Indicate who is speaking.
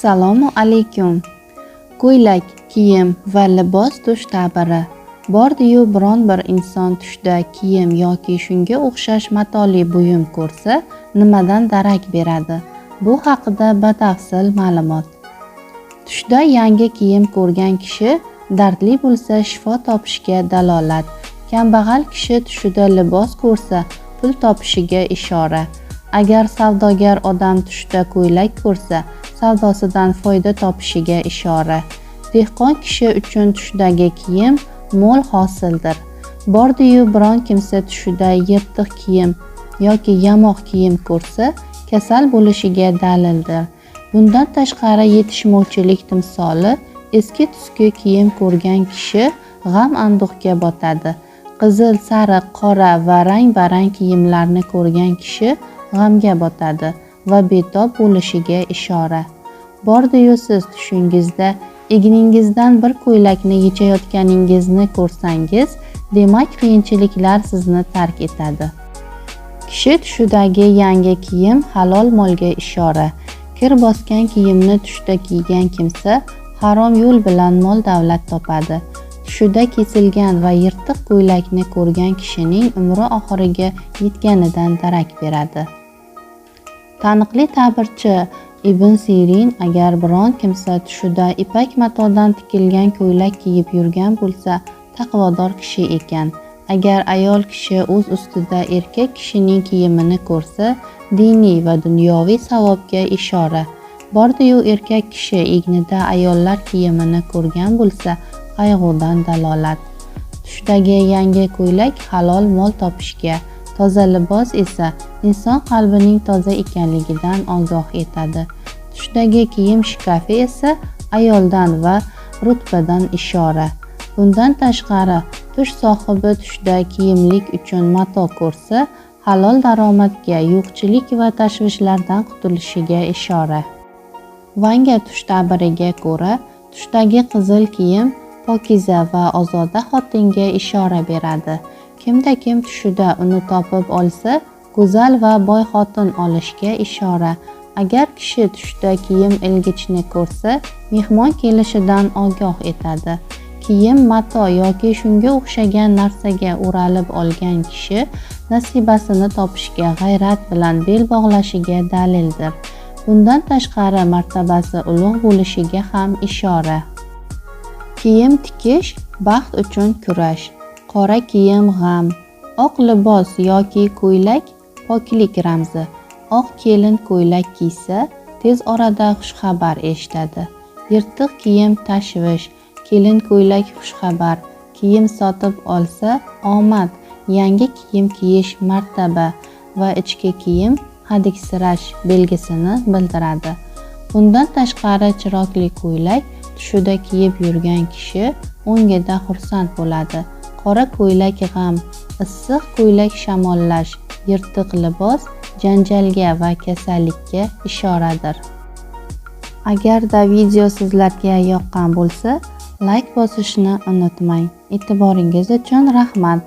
Speaker 1: assalomu alaykum. Ko'ylak kiyim va libos tush ta'biri. Bordiyu biron bir inson tushda kiyim yoki shunga o'xshash matoli buyum ko'rsa nimadan darak beradi? Bu haqida batafsil ma'lumot. Tushda yangi kiyim ko'rgan kishi dardli bo'lsa shifo topishga dalolat. Kambag'al kishi tushida libos ko'rsa pul topishiga ishora. Agar savdogar odam tushda ko'ylak ko'rsa savdosidan foyda topishiga ishora. Dehqon kishi uchun tushdagi kiyim mo'l hosildir. Bordiyu biron kimsa tushida yirtiq kiyim yoki yamoq kiyim ko'rsa kasal bo'lishiga dalildir. Bundan tashqari yetishmovchilik timsoli eski tuski kiyim ko'rgan kishi g'am anduhga botadi. Qizil sariq qora va rang barang kiyimlarni ko'rgan kishi g'amga botadi va betob bo'lishiga ishora. Bordiyu siz tushingizda egningizdan bir ko'ylakni yechayotganingizni ko'rsangiz demak qiyinchiliklar sizni tark etadi. Kishi tushidagi yangi kiyim halol molga ishora. Kir bosgan kiyimni tushda kiygan kimsa harom yo'l bilan mol davlat topadi. Tushida kesilgan va yirtiq ko'ylakni ko'rgan kishining umri oxiriga yetganidan darak beradi. Taniqli ta'birchi ibn sirin agar biron kimsa tushida ipak matodan tikilgan ko'ylak kiyib yurgan bo'lsa taqvodor kishi ekan. Agar ayol kishi o'z ustida erkak kishining kiyimini ko'rsa diniy va dunyoviy savobga ishora. Bordiyu erkak kishi egnida ayollar kiyimini ko'rgan bo'lsa qayg'udan dalolat. Tushdagi yangi ko'ylak halol mol topishga toza libos esa inson qalbining toza ekanligidan ogoh etadi. Tushdagi kiyim shkafi esa ayoldan va rutbadan ishora. Bundan tashqari tush sohibi tushda kiyimlik uchun mato ko'rsa halol daromadga yo'qchilik va tashvishlardan qutulishiga ishora. Vanga tush ta'biriga ko'ra tushdagi qizil kiyim pokiza va ozoda xotinga ishora beradi. Kimda kim tushida uni topib olsa go'zal va boy xotin olishga ishora. Agar kishi tushda kiyim ilgichni ko'rsa mehmon kelishidan ogoh etadi. Kiyim mato yoki shunga o'xshagan narsaga o'ralib olgan kishi nasibasini topishga g'ayrat bilan bel bog'lashiga dalildir. Bundan tashqari martabasi ulug' bo'lishiga ham ishora. Kiyim tikish baxt uchun kurash. Qora kiyim g'am oq libos yoki ko'ylak poklik ramzi oq kelin ko'ylak kiysa tez orada xushxabar eshitadi. Yirtiq kiyim tashvish kelin ko'ylak xushxabar kiyim sotib olsa omad yangi kiyim kiyish martaba va ichki kiyim hadiksirash belgisini bildiradi. Bundan tashqari chiroqli ko'ylak tushida kiyib yurgan kishi o'ngida xursand bo'ladi. Qora ko'ylak g'am issiq ko'ylak shamollash yirtiq libos janjalga va kasallikka ishoradir. Agarda video sizlarga yoqqan bo'lsa layk bosishni unutmang. E'tiboringiz uchun rahmat.